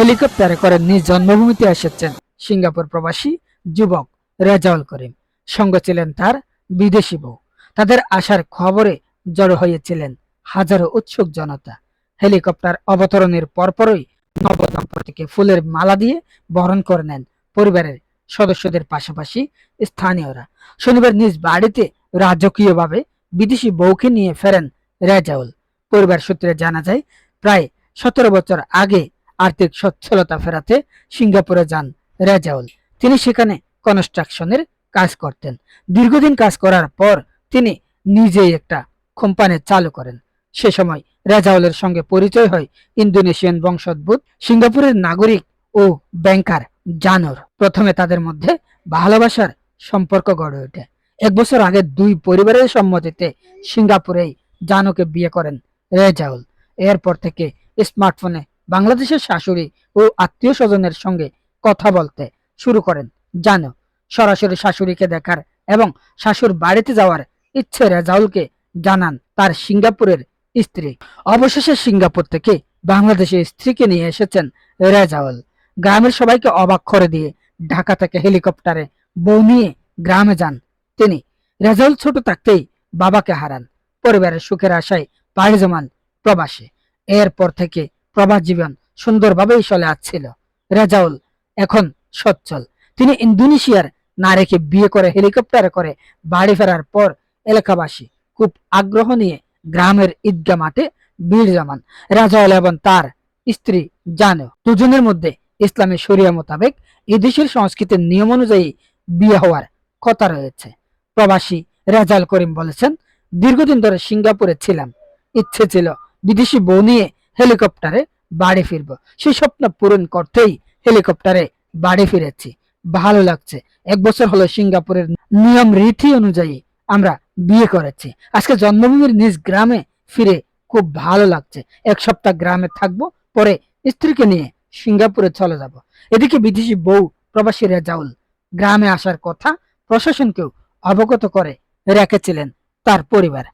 হেলিকপ্টারে করে নিজ জন্মভূমিতে এসেছেন সিঙ্গাপুর প্রবাসী যুবক রেজাউল করিম। সঙ্গে ছিলেন তার বিদেশি বউ। তাদের আসার খবরে জড়ো হয়েছিলেন হাজারো উৎসুক জনতা। হেলিকপ্টার অবতরণের পরপরই নবদম্পতিকে ফুলের মালা দিয়ে বরণ করে নেন পরিবারের সদস্যদের পাশাপাশি স্থানীয়রা। শনিবার নিজ বাড়িতে রাজকীয়ভাবে বিদেশি বউকে নিয়ে ফেরেন রেজাউল। পরিবার সূত্রে জানা যায়, প্রায় সতেরো বছর আগে আর্থিক সচ্ছলতা ফেরাতে সিঙ্গাপুরে যান রেজাউল। তিনি সেখানে কনস্ট্রাকশনের কাজ করতেন। দীর্ঘদিন কাজ করার পর তিনি নিজেই একটা কোম্পানি চালু করেন। সে সময় রেজাউলের সঙ্গে পরিচয় হয় ইন্দোনেশিয়ান বংশোদ্ভূত, সিঙ্গাপুরের নাগরিক ও ব্যাংকার জানোর। প্রথমে তাদের মধ্যে ভালোবাসার সম্পর্ক গড়ে ওঠে। এক বছর আগে দুই পরিবারের সম্মতিতে সিঙ্গাপুরেই জানোকে বিয়ে করেন রেজাউল। এরপর থেকে স্মার্টফোনে বাংলাদেশের শাশুড়ি ও আত্মীয় স্বজনের সঙ্গে কথা বলতে শুরু করেন। জানো, সরাসরি শাশুড়িকে দেখার এবং শাশুর বাড়িতে যাওয়ার ইচ্ছে রেজাউলকে জানান তার সিঙ্গাপুরের স্ত্রী। অবশেষে সিঙ্গাপুর থেকে বাংলাদেশের স্ত্রীকে নিয়ে এসেছেন রেজাউল। গ্রামের সবাইকে অবাক করে দিয়ে ঢাকা থেকে হেলিকপ্টারে বউ নিয়ে গ্রামে যান তিনি। রেজাউল ছোট থাকতেই বাবাকে হারান। পরিবারের সুখের আশায় পাড়ি জমান প্রবাসে। এরপর থেকে প্রবাস জীবন সুন্দরভাবেই চলে আসছিল। রেজাউল এখন সচ্ছল। তিনি ইন্দোনেশিয়ার নারীকে বিয়ে করে, হেলিকপ্টারে করে বাড়ি ফেরার পর এলাকাবাসী খুব আগ্রহ নিয়ে গ্রামের ঈদগা মাঠে ভিড় জমান। রাজাউল এবং তার স্ত্রী জানো, দুজনের মধ্যে ইসলামী শরিয়া মোতাবেক এদেশের সংস্কৃতির নিয়ম অনুযায়ী বিয়ে হওয়ার কথা রয়েছে। প্রবাসী রাজাল করিম বলেছেন, দীর্ঘদিন ধরে সিঙ্গাপুরে ছিলাম। ইচ্ছে ছিল বিদেশি বউ নিয়ে হেলিকপ্টারে বাড়ি ফিরবো। সেই স্বপ্ন পূরণ করতেই হেলিকপ্টারে বাড়ি ফিরেছি। ভালো লাগছে। এক বছর হলো সিঙ্গাপুরের নিয়ম রীতি অনুযায়ী আমরা বিয়ে করেছি। আজকে জন্মভূমির নিজ গ্রামে ফিরে খুব ভালো লাগছে। এক সপ্তাহ গ্রামে থাকব, পরে স্ত্রীকে নিয়ে সিঙ্গাপুরে চলে যাব। এদিকে বিদেশি বউ প্রবাসী রেজাউল গ্রামে আসার কথা প্রশাসনকেও অবগত করে রেখেছিলেন তার পরিবার।